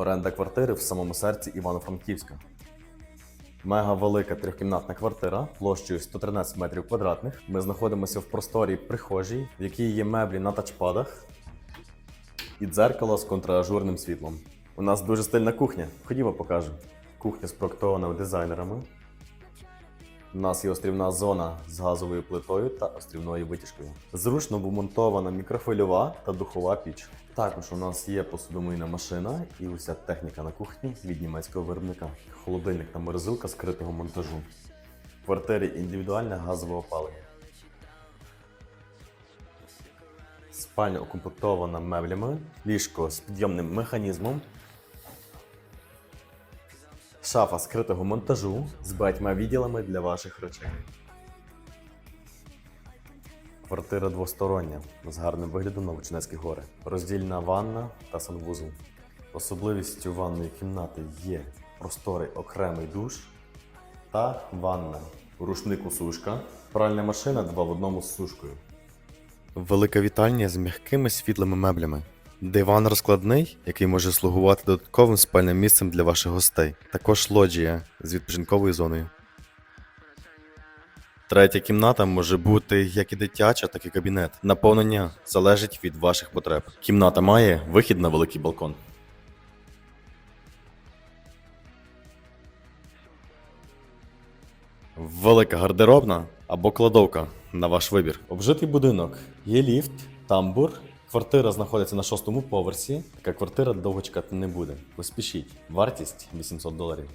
Оренда квартири в самому серці Івано-Франківська. Мега велика трьохкімнатна квартира площею 113 метрів квадратних. Ми знаходимося в просторі прихожій, в якій є меблі на тачпадах і дзеркало з контражурним світлом. У нас дуже стильна кухня. Ходімо покажу. Кухня спроектована дизайнерами. У нас є острівна зона з газовою плитою та острівною витяжкою. Зручно вмонтована мікрохвильова та духова піч. Також у нас є посудомийна машина і уся техніка на кухні від німецького виробника. Холодильник та морозилка скритого монтажу. В квартирі індивідуальне газове опалення. Спальня укомплектована меблями, ліжко з підйомним механізмом, шафа скритого монтажу з багатьма відділами для ваших речей. Квартира двостороння з гарним виглядом на Вочинецькі гори. Роздільна ванна та санвузол. Особливістю ванної кімнати є просторий окремий душ та ванна. Рушнику сушка, пральна машина два в одному з сушкою. Велика вітальня з м'якими світлими меблями. Диван розкладний, який може слугувати додатковим спальним місцем для ваших гостей. Також лоджія з відпочинковою зоною. Третя кімната може бути як і дитяча, так і кабінет. Наповнення залежить від ваших потреб. Кімната має вихід на великий балкон. Велика гардеробна або кладовка на ваш вибір. Обжитий будинок. Є ліфт, тамбур. Квартира знаходиться на шостому поверсі. Така квартира довго чекати не буде. Поспішіть. Вартість 800 доларів.